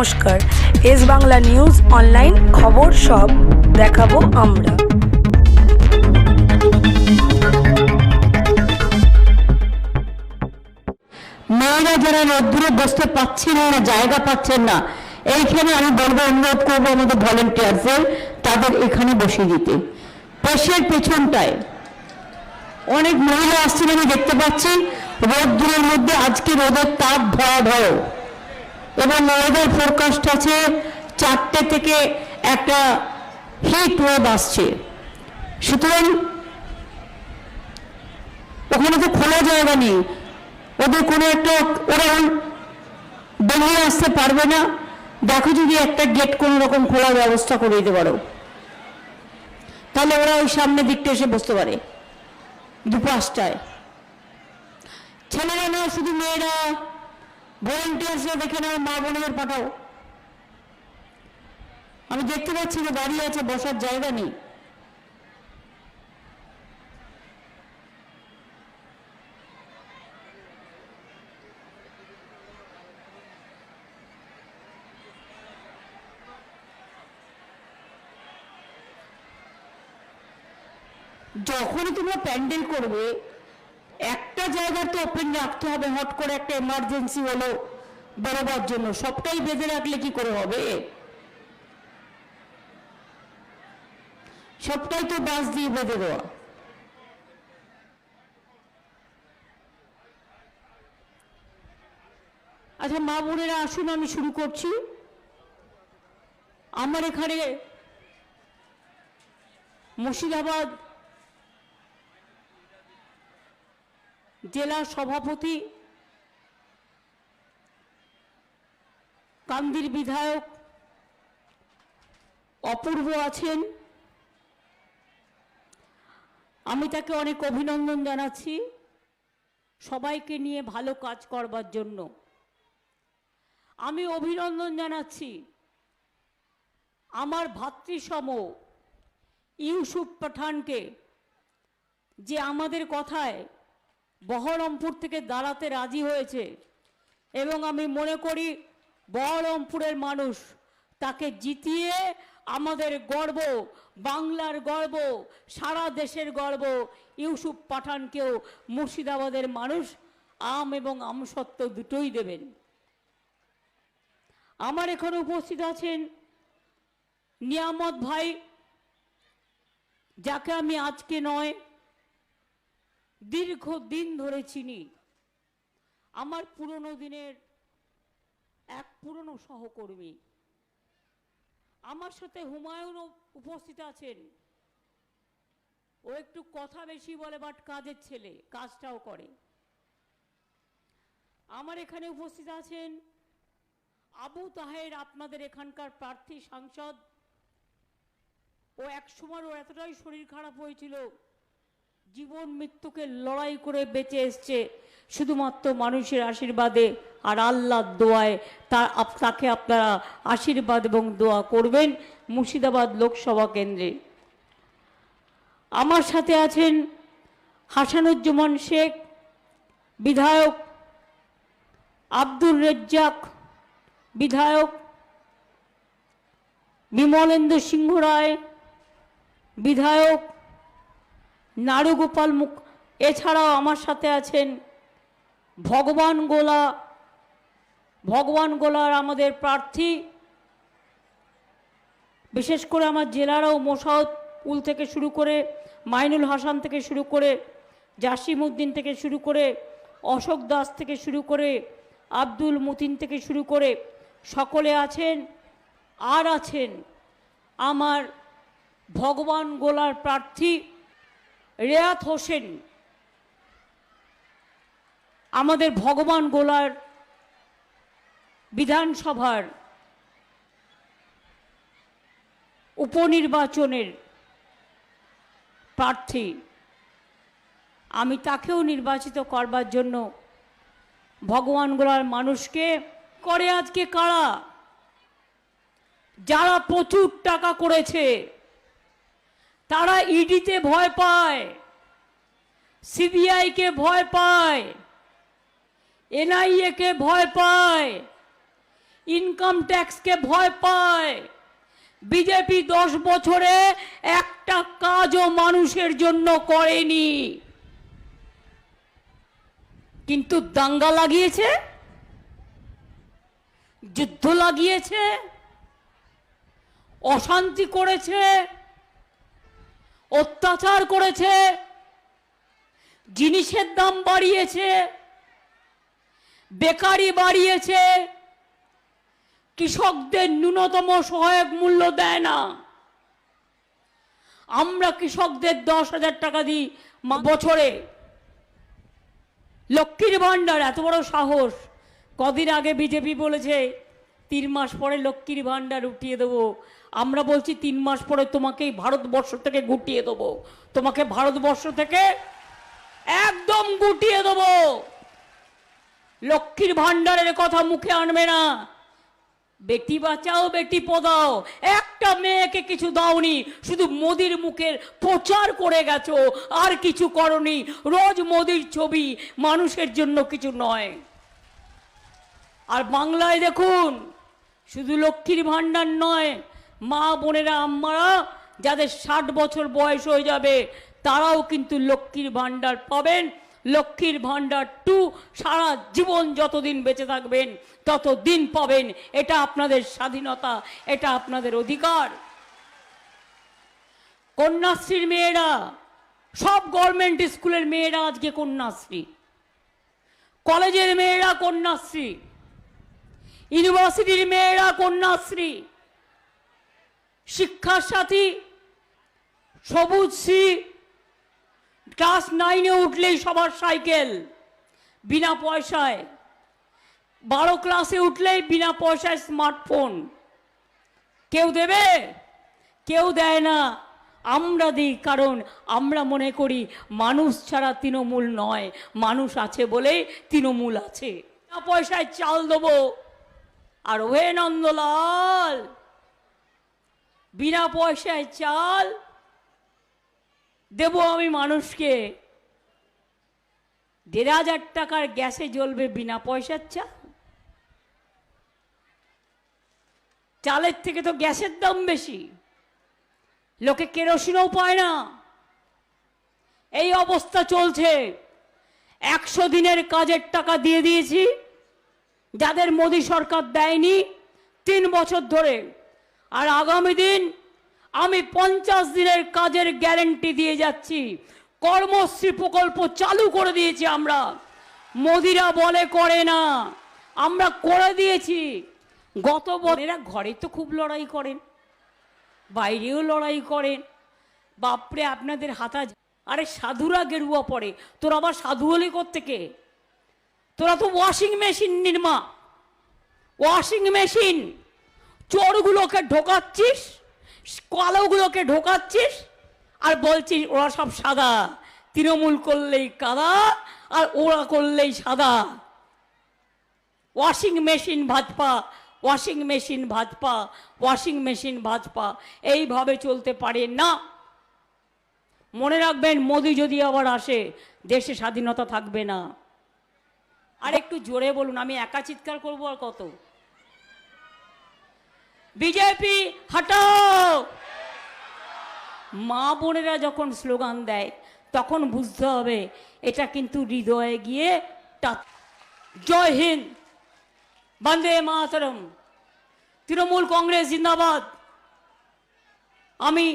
নমস্কার। S Bangla news online খবর সব দেখাবো আমরা। মেয়েরা যারা রোদ্দুরে বসতে পাচ্ছেন না জায়গা পাচ্ছেন না, এইখানে আমি বলব, অনুরোধ করব আমাদের ভলেন্টিয়ারদের তাদের এখানে বসিয়ে দিতে। পাশের পেছনটায় অনেক মহিলা আসছেন, আমি দেখতে পাচ্ছি। রোদ্দুরের মধ্যে আজকে রোদের তাপ ভয়াবহ। এবং ওয়েদার ফোরকাস্ট আছে চারটে থেকে একটা হিট ওয়েভ আসছে। সুতরাং ওখানে তো খোলা জায়গা নেই। ওদের কোনো একটা ওরা বেরিয়ে আসতে পারবে না। দেখো যদি একটা গেট কোনো রকম খোলার ব্যবস্থা করে দিতে পারো। তাহলে ওরা ওই সামনের দিকটা এসে বসতে পারে। দুপাশটায়। ছেলেরা না, শুধু মেয়েরা ভলেন্টিয়ার্সরা দেখে নাও, মা বোনদের পাঠাও। আমি দেখতে পাচ্ছি যে দাঁড়িয়ে আছে, বসার জায়গা নেই। যখনই তোমরা প্যান্ডেল করবে জায়গা তো ওপেন রাখতে হবে, হট করে একটা এমার্জেন্সি হলো, বেরোবার জন্য। সবটাই বেঁধে রাখলে কি করে হবে? সবটাই তো বাস দিয়ে বেঁধে দেওয়া। আচ্ছা মা বোনেরা, আসুন, আমি শুরু করছি। আমার এখানে মুর্শিদাবাদ জেলা সভাপতি কান্দির বিধায়ক অপূর্ব আছেন। আমি তাকে অনেক অভিনন্দন জানাচ্ছি। সবাইকে নিয়ে ভালো কাজ করবার জন্য। আমি অভিনন্দন জানাচ্ছি আমার ভাতৃসম ইউসুফ পাঠানকে যে আমাদের কথায় বহরমপুর থেকে দাঁড়াতে রাজি হয়েছে। এবং আমি মনে করি, বহরমপুরের মানুষ তাকে জিতিয়ে আমাদের গর্ব, বাংলার গর্ব, সারা দেশের গর্ব, ইউসুফ পাঠানকেও মুর্শিদাবাদের মানুষ আম এবং আমসত্ত্ব দুটোই দেবেন। আমার এখানে উপস্থিত আছেন নিয়ামত ভাই, যাকে আমি আজকে নয় দীর্ঘ দিন ধরে চিনি। আমার পুরনো দিনের এক পুরনো সহকর্মী। আমার সাথে হুমায়ুনও উপস্থিত আছেন। ও একটু কথা বেশি বলে, বাট কাজের ছেলে, কাজটাও করে। আমার এখানে উপস্থিত আছেন আবু তাহের, আপনাদের এখানকার প্রার্থী সাংসদ। ও এক সময় ওর এতটাই শরীর খারাপ হয়েছিল জীবন মৃত্যুকে লড়াই করে বেঁচে এসছে শুধুমাত্র মানুষের আশীর্বাদে আর আল্লাহর দোয়ায় তা আপ- তাকে আপনারা আশীর্বাদ এবং দোয়া করবেন মুর্শিদাবাদ লোকসভা কেন্দ্রে। আমার সাথে আছেন হাসানুজ্জামান শেখ, বিধায়ক আব্দুর রেজ্জাক, বিধায়ক বিমলেন্দু সিংহ রায়, বিধায়ক নারুগোপাল মুখ এছাড়াও আমার সাথে আছেন ভগবান গোলা, ভগবান গোলার আমাদের প্রার্থী। বিশেষ করে আমার জেলারাও মোশাউদ উল থেকে শুরু করে, মাইনুল হাসান থেকে শুরু করে জাসিম উদ্দিন থেকে শুরু করে, অশোক দাস থেকে শুরু করে, আব্দুল মতিন থেকে শুরু করে সকলে আছেন, আর আছেন আমার ভগবান গোলার প্রার্থী। রেয়াত হোসেন, আমাদের ভগবান গোলার বিধানসভার উপনির্বাচনের প্রার্থী, আমি তাকেও নির্বাচিত করবার জন্য ভগবান গোলার মানুষকে করে আজকে কারা? যারা প্রচুর টাকা করেছে তারা ইডিতে ভয় পায় সিবিআইকে ভয় পায় এনআইএ কে ভয় পায় ইনকাম ট্যাক্সকে ভয় পায়। বিজেপি দশ বছরে একটা কাজও মানুষের জন্য করেনি। কিন্তু দাঙ্গা লাগিয়েছে, যুদ্ধ লাগিয়েছে, অশান্তি করেছে অত্যাচার করেছে, জিনিসের দাম বাড়িয়েছে, বেকারি বাড়িয়েছে, কৃষকদের ন্যূনতম সহায়ক মূল্য দেয় না। আমরা কৃষকদের দশ হাজার টাকা দিই বছরে। লক্ষ্মীর ভাণ্ডার, এত বড় সাহস। কদিন আগে বিজেপি বলেছে, তিন মাস পরে লক্ষ্মীর ভাণ্ডার উঠিয়ে দেবো। আমরা বলছি তিন মাস পরে তোমাকে এই ভারতবর্ষ থেকে গুটিয়ে দেবো। তোমাকে ভারতবর্ষ থেকে একদম গুটিয়ে দেবো। লক্ষ্মীর ভাণ্ডারের কথা মুখে আনবে না। বেটি বাঁচাও, বেটি পদাও। একটা মেয়েকে কিছু দাওনি, শুধু মোদির মুখের প্রচার করে গেছো, আর কিছু করনি। রোজ মোদির ছবি, মানুষের জন্য কিছু নয়। আর বাংলায় দেখুন, শুধু লক্ষ্মীর ভাণ্ডার নয় মা বোনেরা, আম্মারা, যাদের ষাট বছর বয়স হয়ে যাবে, তারাও কিন্তু লক্ষ্মীর ভাণ্ডার পাবেন। লক্ষ্মীর ভাণ্ডার টু সারা জীবন যতদিন বেঁচে থাকবেন, ততদিন পাবেন। এটা আপনাদের স্বাধীনতা, এটা আপনাদের অধিকার। কন্যাশ্রীর মেয়েরা, সব গভর্নমেন্ট স্কুলের মেয়েরা আজকে কন্যাশ্রী। কলেজের মেয়েরা কন্যাশ্রী। ইউনিভার্সিটির মেয়েরা কন্যাশ্রী। শিক্ষার সাথী, সবুজ শ্রী ক্লাস নাইনে উঠলেই সবার সাইকেল, বিনা পয়সায়। বারো ক্লাসে উঠলেই বিনা পয়সায় স্মার্টফোন। কেউ দেবে? কেউ দেয় না। আমরা দিই, কারণ আমরা মনে করি মানুষ ছাড়া তৃণমূল নয়। মানুষ আছে বলেই তৃণমূল আছে। বিনা পয়সায় চাল দেবো। আর ওহে নন্দলাল! বিনা পয়সায় চাল, দেব আমি মানুষকে। দেড় হাজার টাকার গ্যাসে জ্বলবে বিনা পয়সার চাল চালের থেকে তো গ্যাসের দাম বেশি। লোকে কেরোসিনও পায় না। এই অবস্থা চলছে। একশো দিনের কাজের টাকা দিয়ে দিয়েছি। যাদের মোদী সরকার দেয়নি, তিন বছর ধরে আর আগামী দিন আমি পঞ্চাশ দিনের কাজের গ্যারেন্টি দিয়ে যাচ্ছি। কর্মশ্রী প্রকল্প চালু করে দিয়েছি আমরা। মোদিরা বলে করে না। আমরা করে দিয়েছি। গত বছরা ঘরে তো খুব লড়াই করেন, বাইরেও লড়াই করেন। বাপরে, আপনাদের হাতা আরে সাধুরা গেরুয়া পড়ে। তোর আবার সাধু হলে থেকে তোরা তো washing machine Nirma. Washing machine. চোরগুলোকে ঢোকাচ্ছিস, কালোগুলোকে ঢোকাচ্ছিস, আর বলছিস ওরা সব সাদা। তৃণমূল করলেই কাদা, আর ওরা করলেই সাদা। Washing machine Bhajpa, washing machine Bhajpa, washing machine Bhajpa, এইভাবে চলতে পারে না। মনে রাখবেন, মোদি যদি আবার আসে, দেশে স্বাধীনতা থাকবে না। আর একটু জোরে বলুন, আমি একা চিৎকার করব আর কত? বিজেপি, হটাও। মা বোনেরা যখন স্লোগান দেয়, তখন বুঝতে হবে এটা কিন্তু হৃদয়ে গিয়ে জয় হিন্দ। বন্দে মাতরম। তৃণমূল কংগ্রেস জিন্দাবাদ। আমি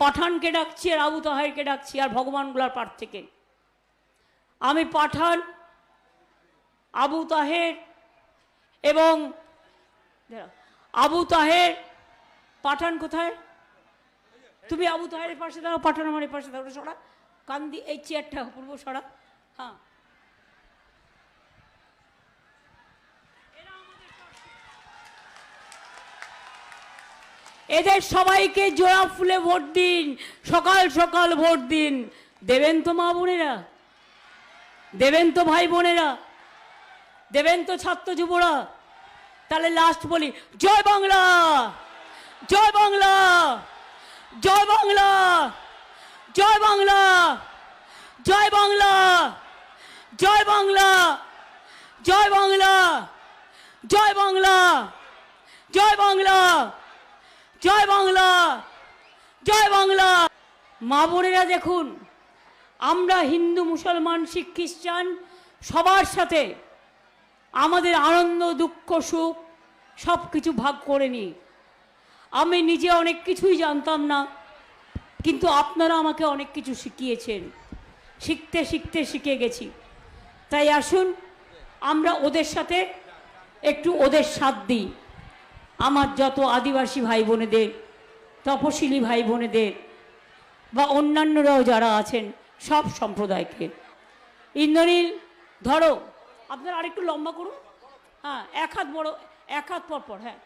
পাঠানকে ডাকছি আর আবু তাহেরকে ডাকছি আর ভগবানগুলার পাঠ থেকে আমি পাঠান, আবু তাহের এবং আবু তাহের, পাঠান কোথায়? তুমি আবু তাহের পাশে দাঁড়াও, পাঠান আমার পাশে দাঁড়াও সরা। কান্দি, এই চেয়ারটা পূর্ব সরা। হ্যাঁ। এদের সবাইকে জোড়া ফুলে ভোট দিন, সকাল সকাল ভোট দিন। দেবেন তো মা বোনেরা, দেবেন তো ভাই বোনেরা, দেবেন তো ছাত্র যুবরা তাহলে লাস্ট বলি জয় বাংলা জয় বাংলা জয় বাংলা জয় বাংলা জয় বাংলা জয় বাংলা জয় বাংলা জয় বাংলা জয় বাংলা জয় বাংলা জয় বাংলা মা বোনেরা দেখুন আমরা হিন্দু মুসলমান শিখ খ্রিস্টান সবার সাথে আমাদের আনন্দ, দুঃখ, সুখ সব কিছু ভাগ করে নিই। আমি নিজে অনেক কিছুই জানতাম না, কিন্তু আপনারা আমাকে অনেক কিছু শিখিয়েছেন। শিখতে শিখতে শিখে গেছি। তাই আসুন, আমরা ওদের সাথে একটু ওদের সাথ দিই। আমার যত আদিবাসী ভাই বোনেদের তপশিলি ভাই বোনেদের বা অন্যান্যরাও যারা আছেন, সব সম্প্রদায়কে। ইন্দ্রনীল, ধরো আপনারা আরেকটু লম্বা করুন হ্যাঁ এক হাত বড় এক হাত পর পর হ্যাঁ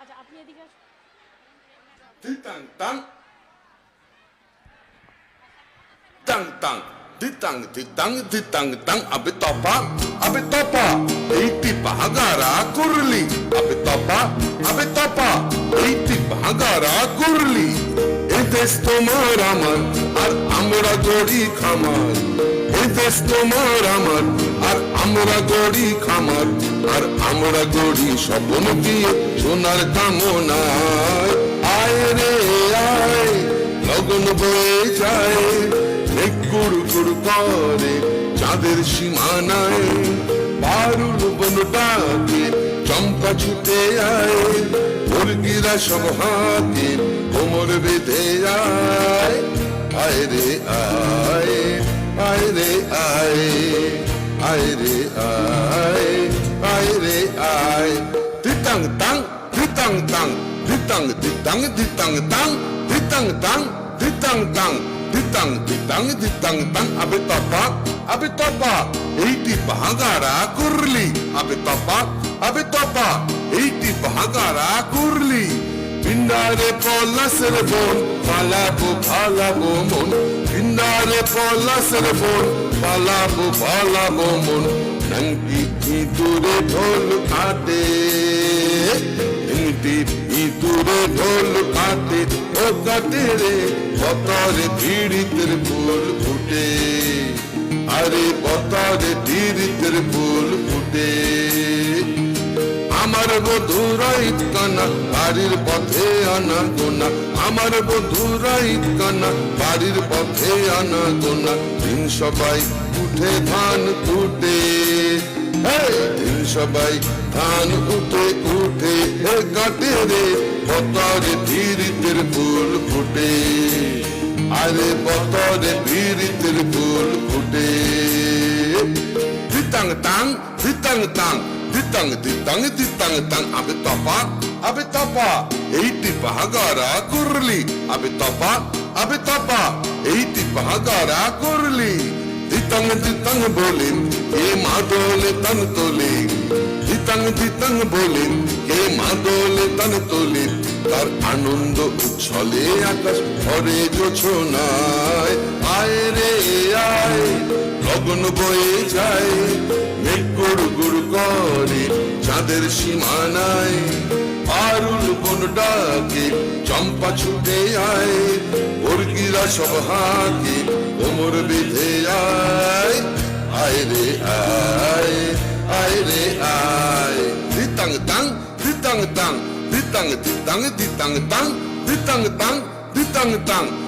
আচ্ছা আপনি এদিকে আসুন। Tang. Tang tang. Ditang ditang ditang tang tang abe topa abe topa eighty bahagara kurli abe topa abe topa eighty bahagara kurli এদেশ তোমার আমার আর আমরা গড়ি খামার এদেশ তোমার আমার আর আমরা গড়ি খামার, আর আমরা গড়ি স্বপ্ন দিয়ে সোনার কামনায়। আয় রে, আয় লগন বয়ে যায়। গুড় গুড় করে চাঁদের সীমানায়। পারুল বনটাকে চম্পা ছুটে আয়। মুরগিরা সব হাতে কোমর বেঁধে আয়। আয় রে, আয়। আয় রে আয় আয় রে আয় আয় রে আয়। তিতাং তাং তিতাং তাং তিতাং তিতাং তিতাং তাং তিতাং তাং তিতাং তাং তিতাং তিতাং তিতাং তাং। আবে তপা আবে তপা, এইটি বাহাগারা করলি। আবে তপা আবে তপা, এইটি বাহাগারা করলি পিন্ডারে পলাশের বোন পালাবো পালাবো মন পিন্ডারে পলাশের বোন পালাবো পালাবো মন নঙ্কি ইঁদুরে ঢোল কাটে নঙ্কি ইঁদুরে ঢোল কাটে ও কাটে রে বতরে পীড়িতের ফুল ফুটে আরে বতরে পীড়িতের ফুল ফুটে আমার বধুরা ইতকানা বাড়ির পথে আনা গোনা আমার বধুরা ইতকানা বাড়ির পথে আনা গোনা দিন সবাই উঠে ধান এই দিন সবাই ধান উঠে উঠে। কাটে রে বতরে ধীরিতের ফুল ফুটে। আরে বতরে ধীরিতের ফুল ফুটে। ditang tang ditang tang tang abe topa abe topa eighty bahagara kurli abe topa abe topa eighty bahagara kurli ditang ditang bolin ke madole tan tole ditang ditang bolin ke madole tan tole তার আনন্দ উচ্ছলে আকাশ ভরে জোছনায় আয় রে আয় লগন বয়ে যায় গুড় গুড় করে চাঁদের সীমানায়, পারুল বন ডাকে চম্পা ছুটে আয়, বর্গিরা সব হাকে, কোমর বেঁধে আয়। আয় রে আয় আয় রে আয়। দিতাং তাং দিতাং তাং ditang ditang ditang tang ditang tang ditang tang